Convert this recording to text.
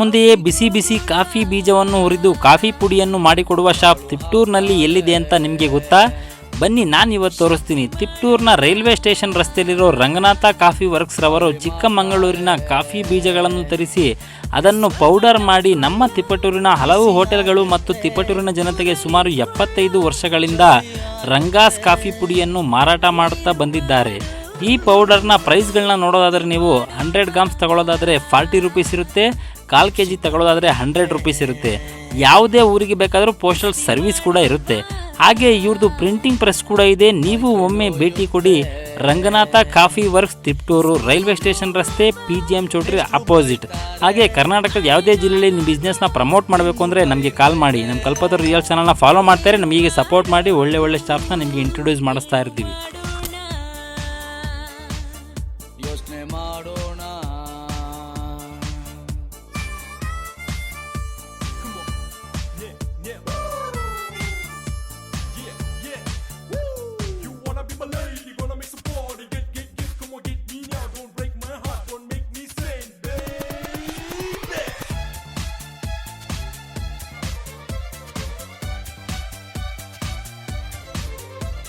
ಮುಂದೆಯೇ ಬಿಸಿ ಬಿಸಿ ಕಾಫಿ ಬೀಜವನ್ನು ಹುರಿದು ಕಾಫಿ ಪುಡಿಯನ್ನು ಮಾಡಿಕೊಡುವ ಶಾಪ್ ತಿಪ್ಟೂರ್ನಲ್ಲಿ ಎಲ್ಲಿದೆ ಅಂತ ನಿಮಗೆ ಗೊತ್ತಾ? ಬನ್ನಿ ನಾನು ಇವತ್ತು ತೋರಿಸ್ತೀನಿ. ತಿಪ್ಟೂರ್ನ ರೈಲ್ವೆ ಸ್ಟೇಷನ್ ರಸ್ತೆಯಲ್ಲಿರೋ ರಂಗನಾಥ ಕಾಫಿ ವರ್ಕ್ಸ್ ರವರು ಚಿಕ್ಕಮಗಳೂರಿನ ಕಾಫಿ ಬೀಜಗಳನ್ನು ತರಿಸಿ ಅದನ್ನು ಪೌಡರ್ ಮಾಡಿ ನಮ್ಮ ತಿಪಟೂರಿನ ಹಲವು ಹೋಟೆಲ್ಗಳು ಮತ್ತು ತಿಪಟೂರಿನ ಜನತೆಗೆ ಸುಮಾರು ಎಪ್ಪತ್ತೈದು ವರ್ಷಗಳಿಂದ ರಂಗಾಸ್ ಕಾಫಿ ಪುಡಿಯನ್ನು ಮಾರಾಟ ಮಾಡುತ್ತಾ ಬಂದಿದ್ದಾರೆ. ಈ ಪೌಡರ್ನ ಪ್ರೈಸ್ಗಳನ್ನ ನೋಡೋದಾದರೆ ನೀವು ಹಂಡ್ರೆಡ್ ಗ್ರಾಮ್ಸ್ ತಗೊಳ್ಳೋದಾದರೆ ಫಾರ್ಟಿ ರುಪೀಸ್ ಇರುತ್ತೆ. ಕಾಲು ಕೆ ಜಿ ತಗೊಳ್ಳೋದಾದರೆ ಹಂಡ್ರೆಡ್ ರುಪೀಸ್ ಇರುತ್ತೆ. ಯಾವುದೇ ಊರಿಗೆ ಬೇಕಾದರೂ ಪೋಸ್ಟಲ್ ಸರ್ವಿಸ್ ಕೂಡ ಇರುತ್ತೆ. ಹಾಗೆ ಇವ್ರದ್ದು ಪ್ರಿಂಟಿಂಗ್ ಪ್ರೆಸ್ ಕೂಡ ಇದೆ. ನೀವು ಒಮ್ಮೆ ಭೇಟಿ ಕೊಡಿ. Ranganatha coffee works, Tiptur railway station ರಸ್ತೆ P G M choultry opposite. ಹಾಗೆ ಕರ್ನಾಟಕದ ಯಾವುದೇ ಜಿಲ್ಲೆಯಲ್ಲಿ ನಿಮ್ಮ ಬಿಸ್ನೆಸ್ನ ಪ್ರಮೋಟ್ ಮಾಡಬೇಕು ಅಂದರೆ ನಮಗೆ ಕಾಲ್ ಮಾಡಿ. ನಮ್ಮ ಕಲ್ಪತರು ರಿಯಲ್ ಚಾನಲ್ನ ಫಾಲೋ ಮಾಡ್ತಾರೆ. ನಮಗೆ ಈಗ ಸಪೋರ್ಟ್ ಮಾಡಿ ಒಳ್ಳೆ ಒಳ್ಳೆ ಸ್ಟಾಫ್ನ ನಿಮಗೆ ಇಂಟ್ರೊಡ್ಯೂಸ್ ಮಾಡಿಸ್ತಾ ಇರ್ತೀವಿ. ಯೋಚನೆ ಮಾಡೋಣ.